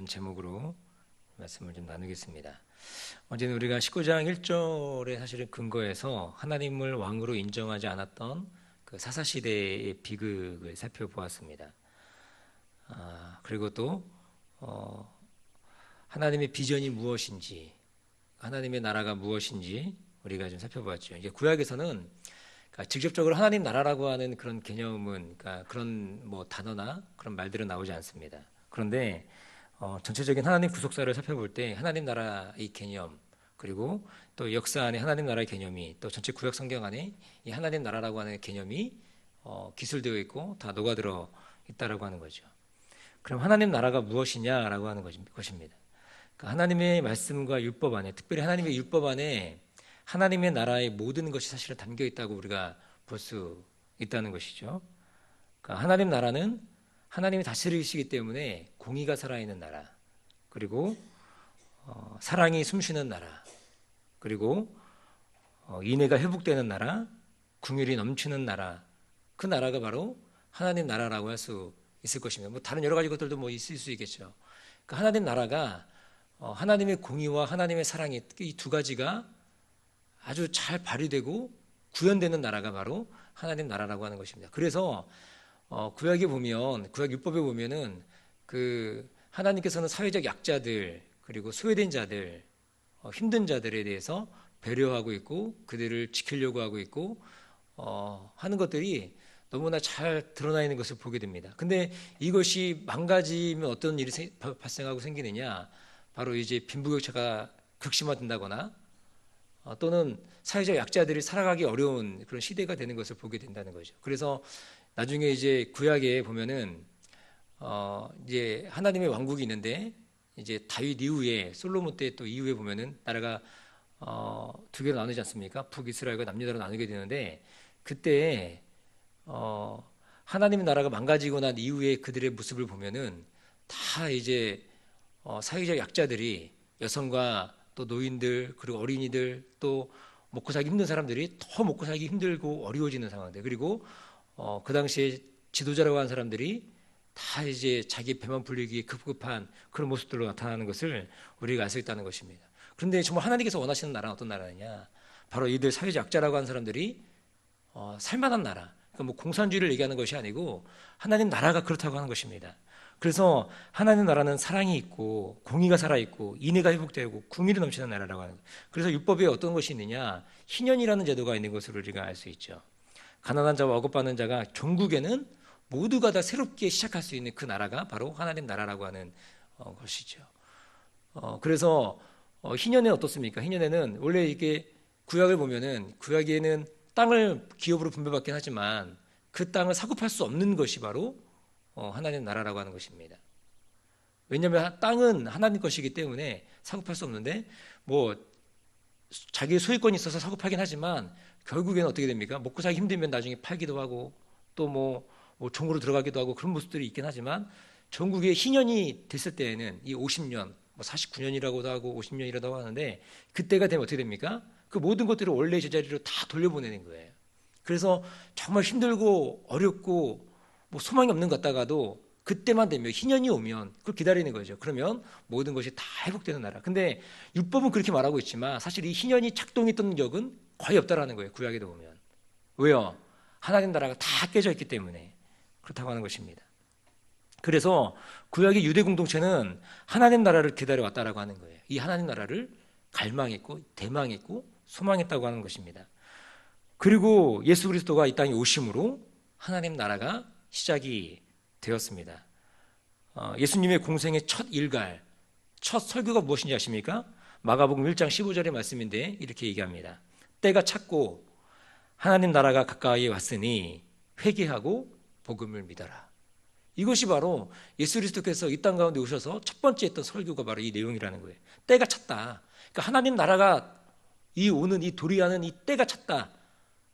이런 제목으로 말씀을 좀 나누겠습니다. 어제는 우리가 19장 1절에 사실은 근거해서 하나님을 왕으로 인정하지 않았던 그 사사 시대의 비극을 살펴보았습니다. 아, 그리고 또 어, 하나님의 비전이 무엇인지, 하나님의 나라가 무엇인지 우리가 좀 살펴보았죠. 이제 구약에서는 그러니까 직접적으로 하나님 나라라고 하는 그런 개념은 그러니까 그런 뭐 단어나 그런 말들은 나오지 않습니다. 그런데 어, 전체적인 하나님 구속사를 살펴볼 때 하나님 나라의 개념 그리고 또 역사 안에 하나님 나라의 개념이 또 전체 구약 성경 안에 이 하나님 나라라고 하는 개념이 어, 기술되어 있고 다 녹아들어 있다라고 하는 거죠. 그럼 하나님 나라가 무엇이냐라고 하는 것입니다. 그러니까 하나님의 말씀과 율법 안에 특별히 하나님의 율법 안에 하나님의 나라의 모든 것이 사실은 담겨 있다고 우리가 볼 수 있다는 것이죠. 그러니까 하나님 나라는 하나님이 다스리시기 때문에 공의가 살아있는 나라, 그리고 어, 사랑이 숨쉬는 나라, 그리고 어, 인애가 회복되는 나라, 궁율이 넘치는 나라, 그 나라가 바로 하나님 나라라고 할 수 있을 것입니다. 뭐 다른 여러 가지 것들도 뭐 있을 수 있겠죠. 그 하나님 나라가 어, 하나님의 공의와 하나님의 사랑이 이 두 가지가 아주 잘 발휘되고 구현되는 나라가 바로 하나님 나라라고 하는 것입니다. 그래서 어, 구약에 보면 구약 율법에 보면은 그 하나님께서는 사회적 약자들 그리고 소외된 자들 어, 힘든 자들에 대해서 배려하고 있고 그들을 지키려고 하고 있고 어, 하는 것들이 너무나 잘 드러나 있는 것을 보게 됩니다. 근데 이것이 망가지면 어떤 일이 세, 발생하고 생기느냐? 바로 이제 빈부격차가 극심화된다거나 어, 또는 사회적 약자들이 살아가기 어려운 그런 시대가 되는 것을 보게 된다는 거죠. 그래서 나중에 이제 구약에 보면은 어 이제 하나님의 왕국이 있는데 이제 다윗 이후에 솔로몬 때 또 이후에 보면은 나라가 어 두 개로 나누지 않습니까? 북이스라엘과 남유다로 나누게 되는데 그때 어 하나님의 나라가 망가지고 난 이후에 그들의 모습을 보면은 다 이제 어 사회적 약자들이 여성과 또 노인들 그리고 어린이들 또 먹고 살기 힘든 사람들이 더 먹고 살기 힘들고 어려워지는 상황들 그리고 어, 그 당시에 지도자라고 하는 사람들이 다 이제 자기 배만 불리기 급급한 그런 모습들로 나타나는 것을 우리가 알 수 있다는 것입니다. 그런데 정말 하나님께서 원하시는 나라는 어떤 나라냐? 바로 이들 사회적 약자라고 하는 사람들이 어, 살만한 나라. 그러니까 뭐 공산주의를 얘기하는 것이 아니고 하나님 나라가 그렇다고 하는 것입니다. 그래서 하나님 나라는 사랑이 있고 공의가 살아 있고 인애가 회복되고 궁의를 넘치는 나라라고 하는. 그래서 율법에 어떤 것이 있느냐? 희년이라는 제도가 있는 것을 우리가 알 수 있죠. 가난한 자와 억압받는 자가 종국에는 모두가 다 새롭게 시작할 수 있는 그 나라가 바로 하나님 나라라고 하는 어, 것이죠. 어, 그래서 어, 희년에 어떻습니까? 희년에는 원래 이게 구약을 보면은 구약에는 땅을 기업으로 분배받긴 하지만 그 땅을 사고 팔 수 없는 것이 바로 어, 하나님 나라라고 하는 것입니다. 왜냐하면 땅은 하나님 것이기 때문에 사고 팔 수 없는데 뭐 자기 소유권이 있어서 사고 팔긴 하지만 결국에는 어떻게 됩니까? 먹고 살기 힘들면 나중에 팔기도 하고 또뭐 뭐 종으로 들어가기도 하고 그런 모습들이 있긴 하지만 전국에 희년이 됐을 때에는 이 50년, 뭐 49년이라고도 하고 50년이라고 하는데 그때가 되면 어떻게 됩니까? 그 모든 것들을 원래 제자리로 다 돌려보내는 거예요. 그래서 정말 힘들고 어렵고 뭐 소망이 없는 것 같다가도 그때만 되면 희년이 오면 그걸 기다리는 거죠. 그러면 모든 것이 다 회복되는 나라. 근데 율법은 그렇게 말하고 있지만 사실 이 희년이 작동했던 적은 거의 없다라는 거예요. 구약에도 보면. 왜요? 하나님 나라가 다 깨져 있기 때문에 그렇다고 하는 것입니다. 그래서 구약의 유대 공동체는 하나님 나라를 기다려 왔다라고 하는 거예요. 이 하나님 나라를 갈망했고 대망했고 소망했다고 하는 것입니다. 그리고 예수 그리스도가 이 땅에 오심으로 하나님 나라가 시작이 되었습니다. 어, 예수님의 공생의 첫 일갈, 첫 설교가 무엇인지 아십니까? 마가복음 1장 15절의 말씀인데 이렇게 얘기합니다. 때가 찼고 하나님 나라가 가까이 왔으니 회개하고 복음을 믿어라. 이것이 바로 예수 그리스도께서 이 땅 가운데 오셔서 첫 번째 했던 설교가 바로 이 내용이라는 거예요. 때가 찼다. 그러니까 하나님 나라가 이 오는 이 도리하는 이 때가 찼다.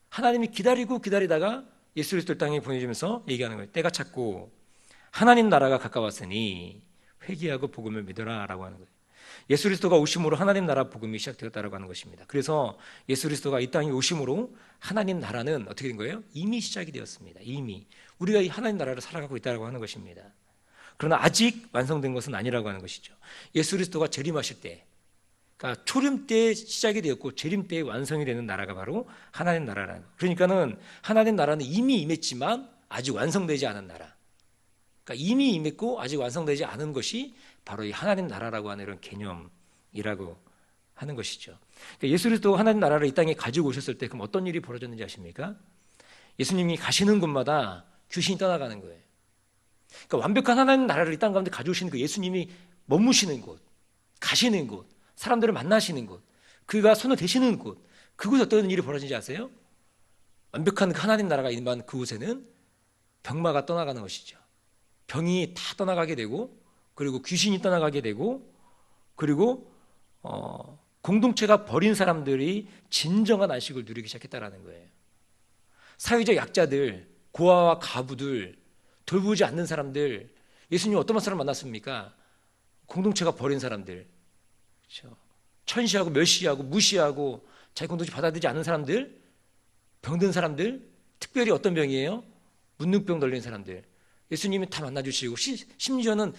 하나님이 기다리고 기다리다가 예수 그리스도 땅에 보내주면서 얘기하는 거예요. 때가 찼고 하나님 나라가 가까웠으니 회개하고 복음을 믿어라라고 하는 거예요. 예수 그리스도가 오심으로 하나님 나라 복음이 시작되었다라고 하는 것입니다. 그래서 예수 그리스도가 이 땅에 오심으로 하나님 나라는 어떻게 된 거예요? 이미 시작이 되었습니다. 이미 우리가 이 하나님 나라를 살아가고 있다라고 하는 것입니다. 그러나 아직 완성된 것은 아니라고 하는 것이죠. 예수 그리스도가 재림하실 때, 그러니까 초림 때 시작이 되었고 재림 때 완성이 되는 나라가 바로 하나님 나라라는. 그러니까는 하나님 나라는 이미 임했지만 아직 완성되지 않은 나라. 그러니까 이미 임했고 아직 완성되지 않은 것이 바로 이 하나님 나라라고 하는 이런 개념이라고 하는 것이죠. 그러니까 예수 그리스도 하나님 나라를 이 땅에 가지고 오셨을 때 그럼 어떤 일이 벌어졌는지 아십니까? 예수님이 가시는 곳마다 귀신이 떠나가는 거예요. 그러니까 완벽한 하나님 나라를 이 땅 가운데 가져오시는 그 예수님이 머무시는 곳, 가시는 곳, 사람들을 만나시는 곳, 그가 손을 대시는 곳, 그곳에 어떤 일이 벌어지는지 아세요? 완벽한 그 하나님 나라가 임한 그곳에는 병마가 떠나가는 것이죠. 병이 다 떠나가게 되고, 그리고 귀신이 떠나가게 되고, 그리고 어, 공동체가 버린 사람들이 진정한 안식을 누리기 시작했다라는 거예요. 사회적 약자들, 고아와 가부들, 돌보지 않는 사람들, 예수님 어떤 사람 만났습니까? 공동체가 버린 사람들, 그렇죠? 천시하고 멸시하고 무시하고 자기 공동체 받아들이지 않는 사람들, 병든 사람들, 특별히 어떤 병이에요? 문둥병 걸린 사람들. 예수님이 다 만나주시고 심지어는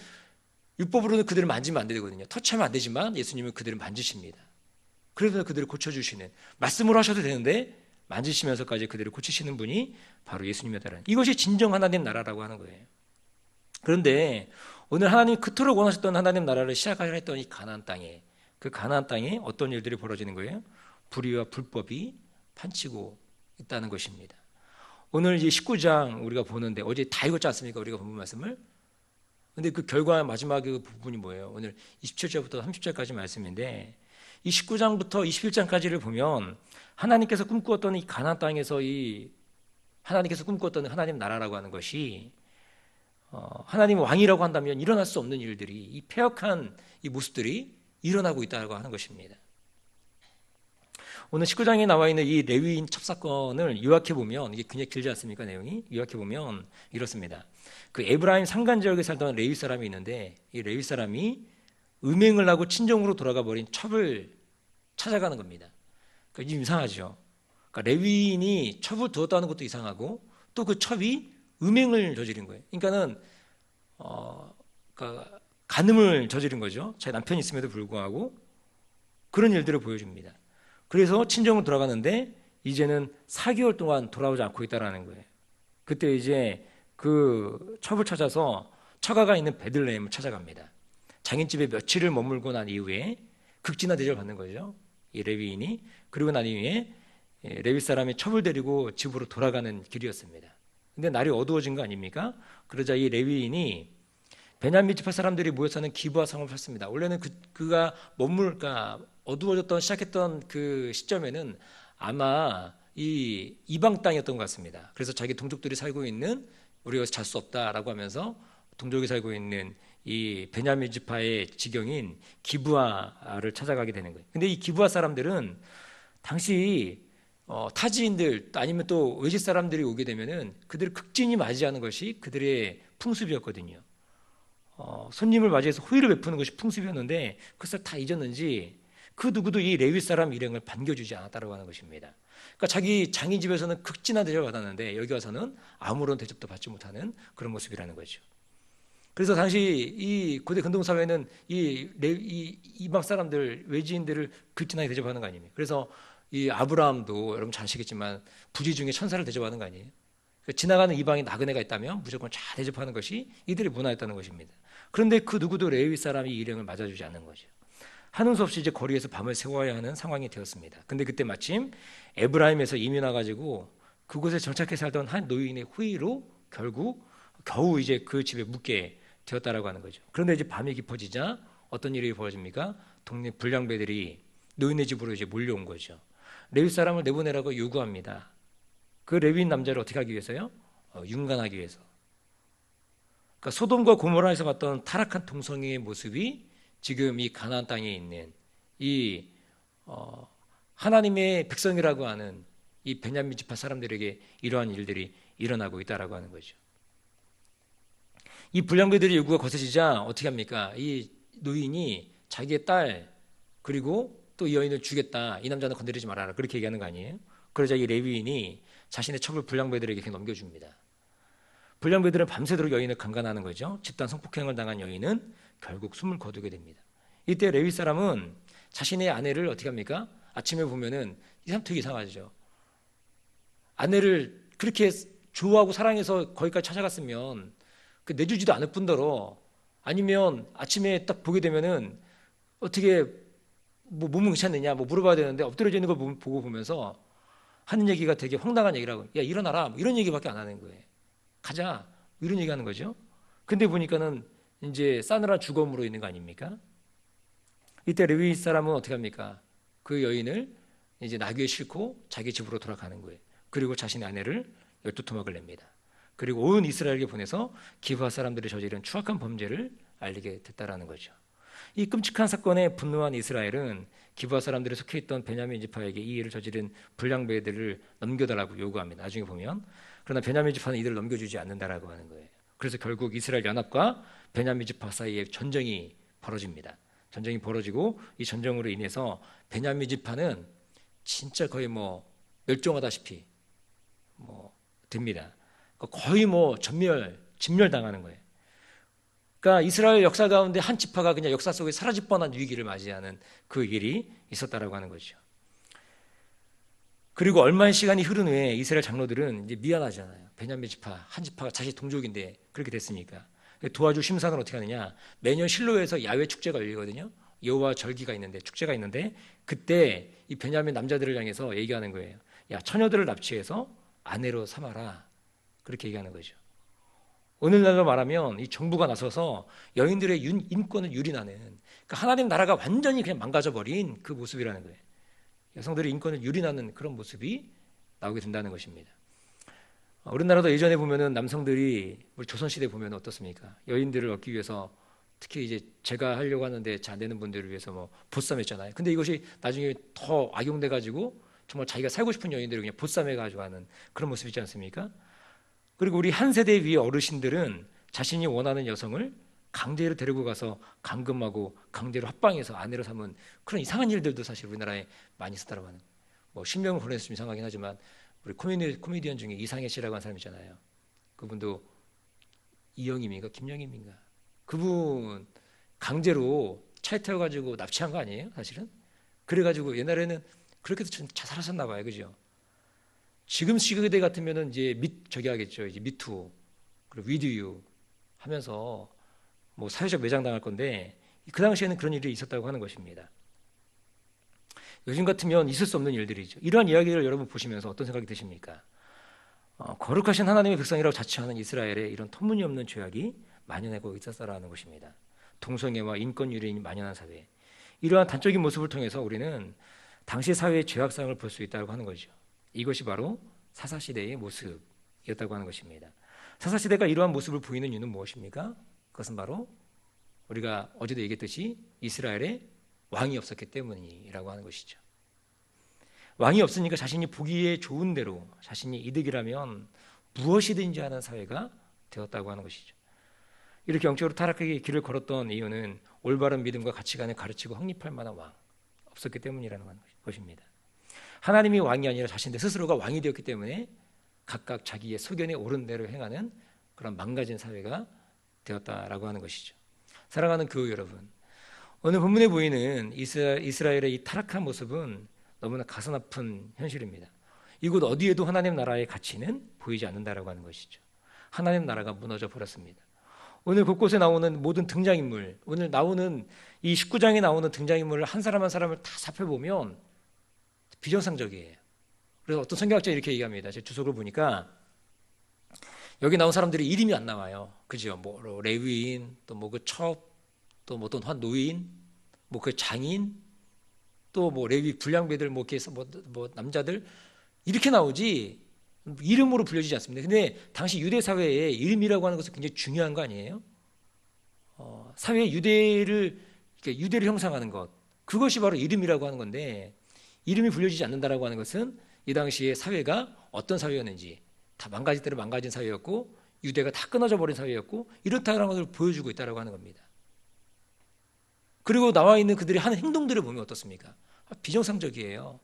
율법으로는 그들을 만지면 안 되거든요. 터치하면 안 되지만 예수님은 그들을 만지십니다. 그래서 그들을 고쳐주시는 말씀으로 하셔도 되는데 만지시면서까지 그들을 고치시는 분이 바로 예수님이다라는 이것이 진정 하나님 나라라고 하는 거예요. 그런데 오늘 하나님 그토록 원하셨던 하나님 나라를 시작하려 했던 이 가나안 땅에 그 가나안 땅에 어떤 일들이 벌어지는 거예요? 불의와 불법이 판치고 있다는 것입니다. 오늘 이제 19장 우리가 보는데 어제 다 읽었지 않습니까? 우리가 본 말씀을. 근데 그 결과 마지막 그 부분이 뭐예요? 오늘 27절부터 30절까지 말씀인데 이 19장부터 21장까지를 보면 하나님께서 꿈꾸었던 이 가나안 땅에서 이 하나님께서 꿈꾸었던 하나님 나라라고 하는 것이 어, 하나님 왕이라고 한다면 일어날 수 없는 일들이 이 폐역한 이 모습들이 일어나고 있다고 하는 것입니다. 오늘 19장에 나와 있는 이 레위인 첩사건을 요약해 보면 이게 굉장히 길지 않습니까 내용이 요약해 보면 이렇습니다. 그 에브라임 산간 지역에 살던 레위 사람이 있는데 이 레위 사람이 음행을 하고 친정으로 돌아가 버린 첩을 찾아가는 겁니다. 그러니까 좀 이상하죠. 그러니까 레위인이 첩을 두었다는 것도 이상하고 또 그 첩이 음행을 저지른 거예요. 그러니까는 어, 그러니까 간음을 저지른 거죠. 제 남편이 있음에도 불구하고 그런 일들을 보여줍니다. 그래서 친정으로 돌아가는데 이제는 4개월 동안 돌아오지 않고 있다라는 거예요. 그때 이제 그 첩을 찾아서 처가가 있는 베들레헴을 찾아갑니다. 장인집에 며칠을 머물고 난 이후에 극진화 대접을 받는 거죠. 이 레위인이 그리고 난 이후에 예, 레위 사람이 첩을 데리고 집으로 돌아가는 길이었습니다. 근데 날이 어두워진 거 아닙니까? 그러자 이 레위인이 베냐민 지파 사람들이 모여 사는 기부와 상을 샀습니다. 원래는 그, 그가 머물까 그러니까 어두워졌던 시작했던 그 시점에는 아마 이 이방 땅이었던 것 같습니다. 그래서 자기 동족들이 살고 있는 우리가 잘 수 없다라고 하면서 동족이 살고 있는 이 베냐민 지파의 지경인 기부아를 찾아가게 되는 거예요. 근데 이 기부아 사람들은 당시 어, 타지인들 아니면 또 외지 사람들이 오게 되면은 그들을 극진히 맞이하는 것이 그들의 풍습이었거든요. 어, 손님을 맞이해서 호의를 베푸는 것이 풍습이었는데 그것을 다 잊었는지 그 누구도 이 레위 사람 일행을 반겨주지 않았다고 하는 것입니다. 그러니까 자기 장인 집에서는 극진한 대접을 받았는데 여기 와서는 아무런 대접도 받지 못하는 그런 모습이라는 거죠. 그래서 당시 이 고대 근동 사회는 이, 이 이방 사람들 외지인들을 극진하게 대접하는 거 아닙니까? 그래서 이 아브라함도 여러분 잘 아시겠지만 부지 중에 천사를 대접하는 거 아니에요? 그러니까 지나가는 이방에 나그네가 있다면 무조건 잘 대접하는 것이 이들의 문화였다는 것입니다. 그런데 그 누구도 레위 사람이 일행을 맞아주지 않는 거죠. 하는 수 없이 이제 거리에서 밤을 새워야 하는 상황이 되었습니다. 근데 그때 마침 에브라임에서 이민 와가지고 그곳에 정착해 살던 한 노인의 후의로 결국 겨우 이제 그 집에 묵게 되었다라고 하는 거죠. 그런데 이제 밤이 깊어지자 어떤 일이 벌어집니까? 동네 불량배들이 노인의 집으로 이제 몰려온 거죠. 레위 사람을 내보내라고 요구합니다. 그 레위인 남자를 어떻게 하기 위해서요? 어, 윤간하기 위해서. 그러니까 소돔과 고모라에서 봤던 타락한 동성애의 모습이 지금 이 가나안 땅에 있는 이 어, 하나님의 백성이라고 하는 이 베냐민 지파 사람들에게 이러한 일들이 일어나고 있다라고 하는 거죠. 이 불량배들의 요구가 거세지자 어떻게 합니까? 이 노인이 자기의 딸 그리고 또 이 여인을 주겠다. 이 남자는 건드리지 말아라. 그렇게 얘기하는 거 아니에요? 그러자 이 레위인이 자신의 첩을 불량배들에게 넘겨줍니다. 불량배들은 밤새도록 여인을 강간하는 거죠. 집단 성폭행을 당한 여인은 결국 숨을 거두게 됩니다. 이때 레위 사람은 자신의 아내를 어떻게 합니까? 아침에 보면은 이 사람 되게 이상하죠. 아내를 그렇게 좋아하고 사랑해서 거기까지 찾아갔으면 그 내주지도 않을 뿐더러 아니면 아침에 딱 보게 되면은 어떻게 뭐 몸은 괜찮느냐 뭐 물어봐야 되는데 엎드려져 있는 걸 보고 보면서 하는 얘기가 되게 황당한 얘기라고 야 일어나라 뭐 이런 얘기밖에 안 하는 거예요. 가자 뭐 이런 얘기하는 거죠. 근데 보니까는 이제 싸늘한 죽음으로 있는 거 아닙니까? 이때 레위 사람은 어떻게 합니까? 그 여인을 이제 나귀에 싣고 자기 집으로 돌아가는 거예요. 그리고 자신의 아내를 열두 토막을 냅니다. 그리고 온 이스라엘에게 보내서 기브아 사람들이 저지른 추악한 범죄를 알리게 됐다라는 거죠. 이 끔찍한 사건에 분노한 이스라엘은 기브아 사람들이 속해 있던 베냐민 지파에게 이 일을 저지른 불량배들을 넘겨달라고 요구합니다. 나중에 보면 그러나 베냐민 지파는 이들을 넘겨주지 않는다라고 하는 거예요. 그래서 결국 이스라엘 연합과 베냐민 지파 사이에 전쟁이 벌어집니다. 전쟁이 벌어지고 이 전쟁으로 인해서 베냐민 지파는 진짜 거의 뭐 멸종하다시피 뭐 됩니다. 그러니까 거의 뭐 전멸, 진멸당하는 거예요. 그러니까 이스라엘 역사 가운데 한 지파가 그냥 역사 속에 사라질 뻔한 위기를 맞이하는 그 일이 있었다라고 하는 거죠. 그리고 얼마의 시간이 흐른 후에 이스라엘 장로들은 이제 미안하잖아요. 베냐민 지파 한 지파가 자식 동족인데 그렇게 됐으니까 도와줄 심산을 어떻게 하느냐? 매년 실로에서 야외 축제가 열리거든요. 여호와 절기가 있는데 축제가 있는데 그때 이 베냐민 남자들을 향해서 얘기하는 거예요. 야 처녀들을 납치해서 아내로 삼아라. 그렇게 얘기하는 거죠. 오늘날로 말하면 이 정부가 나서서 여인들의 인권을 유린하는 그러니까 하나님 나라가 완전히 그냥 망가져 버린 그 모습이라는 거예요. 여성들의 인권을 유린하는 그런 모습이 나오게 된다는 것입니다. 어, 우리나라도 예전에 보면은 남성들이 우리 조선 시대 보면 어떻습니까? 여인들을 얻기 위해서 특히 이제 제가 하려고 하는데 잘 되는 분들을 위해서 뭐 보쌈했잖아요. 근데 이것이 나중에 더 악용돼 가지고 정말 자기가 살고 싶은 여인들을 그냥 보쌈해 가지고 하는 그런 모습 있지 않습니까? 그리고 우리 한 세대 위의 어르신들은 자신이 원하는 여성을 강제로 데리고 가서 감금하고 강제로 합방해서 아내로 삼은 그런 이상한 일들도 사실 우리나라에 많이 있었다고 하는 뭐 신명을 보냈으면 이상하긴 하지만 우리 코미디, 코미디언 중에 이상해 씨라고 하는 사람 있잖아요. 그분도 이영임인가 김영임인가 그분 강제로 차에 태워가지고 납치한 거 아니에요? 사실은 그래가지고 옛날에는 그렇게 해서 자살하셨나 봐요, 그죠? 지금 시대 같으면은 이제 미 저기 하겠죠, 이제 미투 그리고 위드유 하면서 뭐 사회적 매장 당할 건데 그 당시에는 그런 일이 있었다고 하는 것입니다. 요즘 같으면 있을 수 없는 일들이죠. 이러한 이야기를 여러분 보시면서 어떤 생각이 드십니까? 어, 거룩하신 하나님의 백성이라고 자처하는 이스라엘에 이런 터무니없는 죄악이 만연하고 있었다라는 것입니다. 동성애와 인권 유린이 만연한 사회. 이러한 단적인 모습을 통해서 우리는 당시 사회의 죄악상을 볼 수 있다고 하는 거죠. 이것이 바로 사사시대의 모습이었다고 하는 것입니다. 사사시대가 이러한 모습을 보이는 이유는 무엇입니까? 그것은 바로 우리가 어제도 얘기했듯이 이스라엘에 왕이 없었기 때문이라고 하는 것이죠. 왕이 없으니까 자신이 보기에 좋은 대로 자신이 이득이라면 무엇이든지 하는 사회가 되었다고 하는 것이죠. 이렇게 영적으로 타락하게 길을 걸었던 이유는 올바른 믿음과 가치관을 가르치고 확립할 만한 왕 없었기 때문이라는 것입니다. 하나님이 왕이 아니라 자신들 스스로가 왕이 되었기 때문에 각각 자기의 소견에 옳은 대로 행하는 그런 망가진 사회가 되었다라고 하는 것이죠. 사랑하는 교우 여러분, 오늘 본문에 보이는 이스라엘의 이 타락한 모습은 너무나 가슴 아픈 현실입니다. 이곳 어디에도 하나님 나라의 가치는 보이지 않는다라고 하는 것이죠. 하나님 나라가 무너져 버렸습니다. 오늘 곳곳에 나오는 모든 등장인물, 오늘 나오는 이 19장에 나오는 등장인물을 한 사람 한 사람을 다 살펴보면 비정상적이에요. 그래서 어떤 성경학자 이렇게 얘기합니다. 제 주석을 보니까 여기 나온 사람들이 이름이 안 나와요. 그죠? 뭐 레위인, 또 뭐 그 첩, 또뭐 어떤 한 노인, 뭐 그 장인, 또 뭐 레위 불량배들 뭐 이렇게 뭐, 뭐 남자들 이렇게 나오지 이름으로 불려지지 않습니다. 근데 당시 유대 사회에 이름이라고 하는 것은 굉장히 중요한 거 아니에요? 어, 사회 유대를 유대를 형상하는 것 그것이 바로 이름이라고 하는 건데 이름이 불려지지 않는다라고 하는 것은 이 당시에 사회가 어떤 사회였는지 다 망가질 대로 망가진 사회였고 유대가 다 끊어져 버린 사회였고 이렇다는 것을 보여주고 있다라고 하는 겁니다. 그리고 나와 있는 그들이 하는 행동들을 보면 어떻습니까? 아, 비정상적이에요.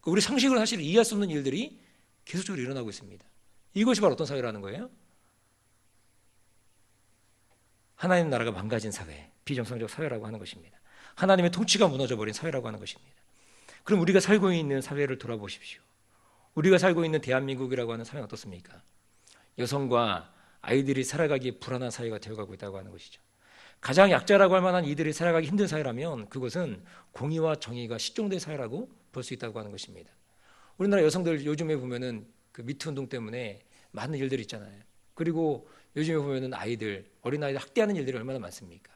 그 우리 상식으로 사실 이해할 수 없는 일들이 계속적으로 일어나고 있습니다. 이것이 바로 어떤 사회라는 거예요? 하나님 나라가 망가진 사회, 비정상적 사회라고 하는 것입니다. 하나님의 통치가 무너져 버린 사회라고 하는 것입니다. 그럼 우리가 살고 있는 사회를 돌아보십시오. 우리가 살고 있는 대한민국이라고 하는 사회는 어떻습니까? 여성과 아이들이 살아가기에 불안한 사회가 되어가고 있다고 하는 것이죠. 가장 약자라고 할 만한 이들이 살아가기 힘든 사회라면 그것은 공의와 정의가 실종된 사회라고 볼 수 있다고 하는 것입니다. 우리나라 여성들 요즘에 보면은 그 미투 운동 때문에 많은 일들이 있잖아요. 그리고 요즘에 보면은 아이들 어린 아이들 학대하는 일들이 얼마나 많습니까?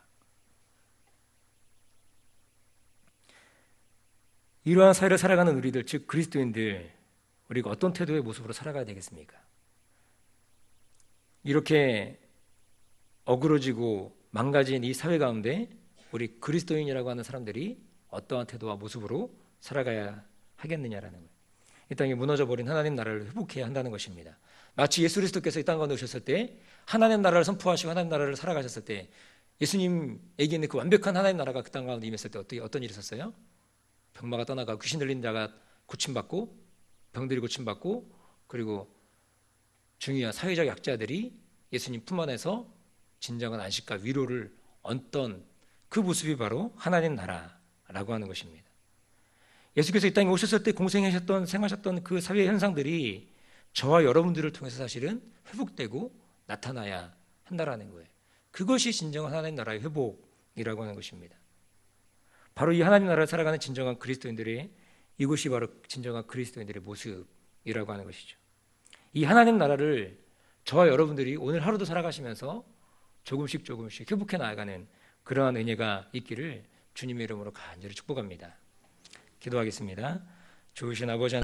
이러한 사회를 살아가는 우리들 즉 그리스도인들 우리가 어떤 태도의 모습으로 살아가야 되겠습니까? 이렇게 어그러지고 망가진 이 사회 가운데 우리 그리스도인이라고 하는 사람들이 어떠한 태도와 모습으로 살아가야 하겠느냐라는 거예요. 이 땅에 무너져 버린 하나님 나라를 회복해야 한다는 것입니다. 마치 예수 그리스도께서 이 땅 가운데 오셨을 때 하나님 나라를 선포하시고 하나님 나라를 살아가셨을 때 예수님에게 있는 그 완벽한 하나님 나라가 그 땅 가운데 임했을 때 어떤 어떤 일이 있었어요? 병마가 떠나가 귀신 들린 자가 고침받고 병들이 고침받고 그리고 중요한 사회적 약자들이 예수님 품 안에서 진정한 안식과 위로를 얻던 그 모습이 바로 하나님 나라라고 하는 것입니다. 예수께서 이 땅에 오셨을 때 공생하셨던 생하셨던 그 사회 현상들이 저와 여러분들을 통해서 사실은 회복되고 나타나야 한다라는 거예요. 그것이 진정한 하나님 나라의 회복이라고 하는 것입니다. 바로 이 하나님 나라를 살아가는 진정한 그리스도인들의 이곳이 바로 진정한 그리스도인들의 모습이라고 하는 것이죠. 이 하나님 나라를 저와 여러분들이 오늘 하루도 살아가시면서 조금씩 조금씩 회복해 나아가는 그러한 은혜가 있기를 주님의 이름으로 간절히 축복합니다. 기도하겠습니다. 좋으신 아버지